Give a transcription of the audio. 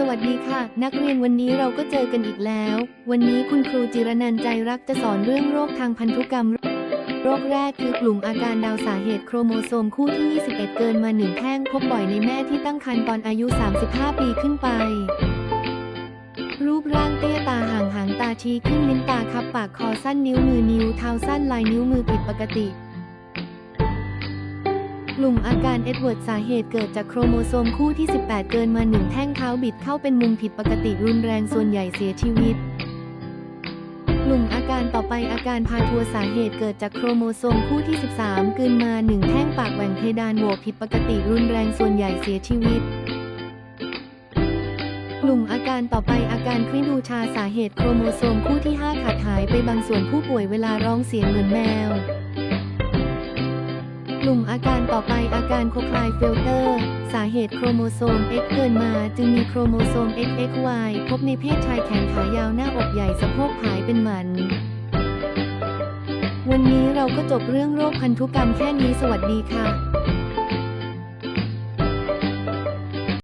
สวัสดีค่ะ นักเรียนวันนี้เราก็เจอกันอีกแล้ว วันนี้คุณครูจิรนันใจรักจะสอนเรื่องโรคทางพันธุกรรม โรคแรกคือกลุ่มอาการดาวสาเหตุโครโมโซมคู่ที่ 21 เกินมาหนึ่งแท่งพบบ่อยในแม่ที่ตั้งครรภ์ตอนอายุ 35 ปีขึ้นไป รูปร่างเตี้ยตาห่างหางตาชี้ขึ้นลิ้นตาคับปากคอสั้นนิ้วมือนิ้วเท้าสั้นลายนิ้วมือผิดปกติ กลุ่มอาการเอ็ดเวิร์ดสาเหตุเกิดจากโครโมโซมคู่ที่ 18 เกินมาหนึ่งแท่งเท้าบิดเข้าเป็นมุมผิดปกติรุนแรงส่วนใหญ่เสียชีวิต กลุ่มอาการต่อไปอาการพาทัวสาเหตุเกิดจากโครโมโซมคู่ที่ 13 เกินมาหนึ่งแท่งปากแหว่งเพดานโหวผิดปกติรุนแรงส่วนใหญ่เสียชีวิตกลุ่มอาการต่อไปอาการคริดูชาสาเหตุโครโมโซมคู่ที่ 5 ขาดหายไปบางส่วนผู้ป่วยเวลาร้องเสียงเหมือนแมว ลุ่มอาการต่อไปอาการโคคลายเฟลเตอร์ สาเหตุโครโมโซม X เกินมา จึงมีโครโมโซม XXY พบในเพศชายแขนขายาวหน้าอกใหญ่สะโพกผายเป็นหมัน วันนี้เราก็จบเรื่องโรคพันธุกรรมแค่นี้สวัสดีค่ะ